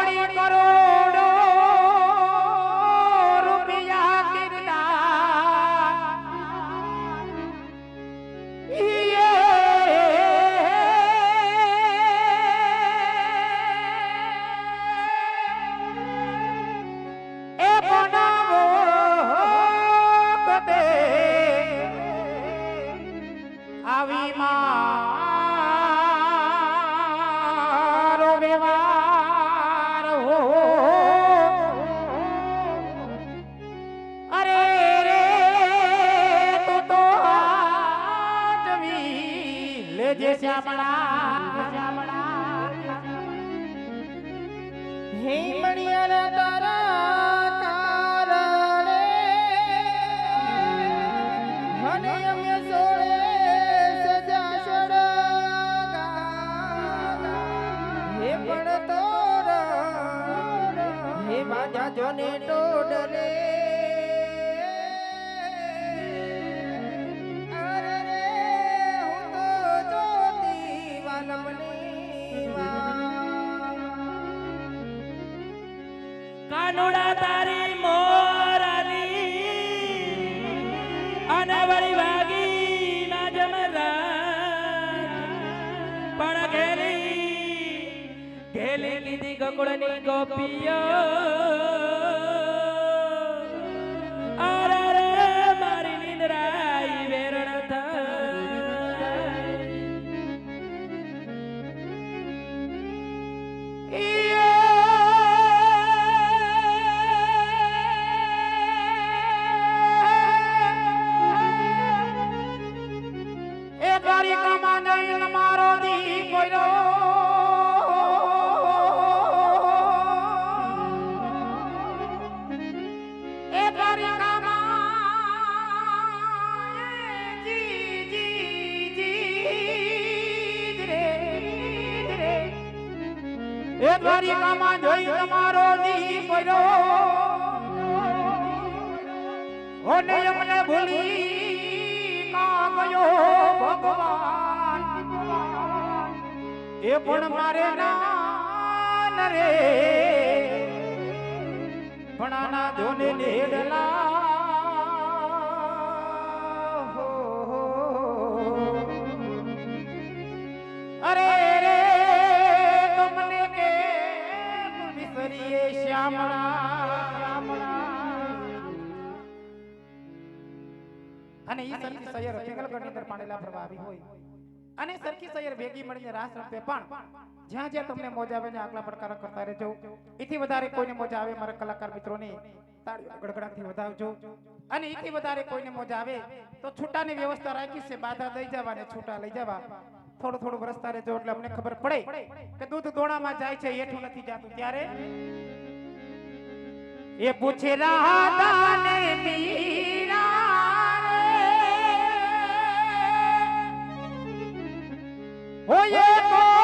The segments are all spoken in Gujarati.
કરોડ કરોડો લેજે શ્યામળા શ્યામળા. હે મણિયારા કાનુડા તારી મોરાની અને વળી વાગી ના જમરા. પણ ઘેલી ઘેલી લીધી ગકુળની ગોપીઓ. દ્વારિકામાં જોઈ તમારો દી કોઈનો ઓને અમને ભૂલી કા ગયો ભગવાન? એ પણ મારે નાન રે. પણ આના જોને લેડલા સૈયર પિંગલગઢની અંદર પાણેલા પ્રવાહ આવી હોય. અને સરખી સૈયર ભેગી મળીને રાસ રમતે પણ જ્યાં જ્યાં તમને મોજા આવે ને આકલા પડકાર કરતા રહેજો. એથી વધારે કોઈને મોજા આવે મારા કલાકાર મિત્રોને તાળીઓ ગડગડાટથી વધાવજો. અને એથી વધારે કોઈને મોજા આવે તો છૂટાની વ્યવસ્થા રાખી છે, બાધા દઈ જવા ને છૂટા લઈ જવા. થોડું થોડું વરસતા રહેજો એટલે અમને ખબર પડે કે દૂધ દોણામાં જાય છે એઠું નથી જાતું. ત્યારે એ પૂછે રાધા ને મીરા. ઓય તો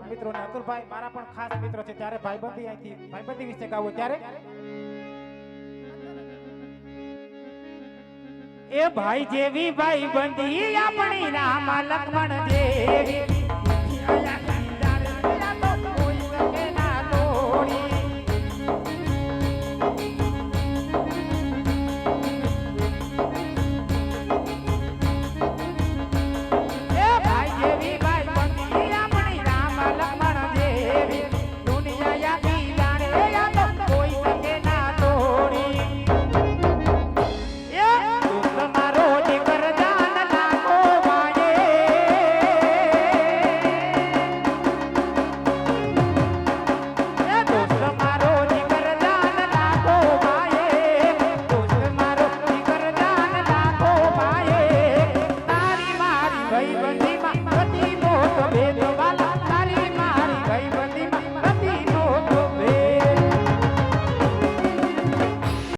ભાઈબંધ મિત્રો ને અતુલભાઈ, મારા પણ ખાસ મિત્રો છે. ત્યારે ભાઈબંધી અહીંથી, ભાઈબંધી વિશે ગાવું ત્યારે. એ ભાઈ જેવી ભાઈ બંધી આપણી રામા, લક્ષ્મણ જેવી.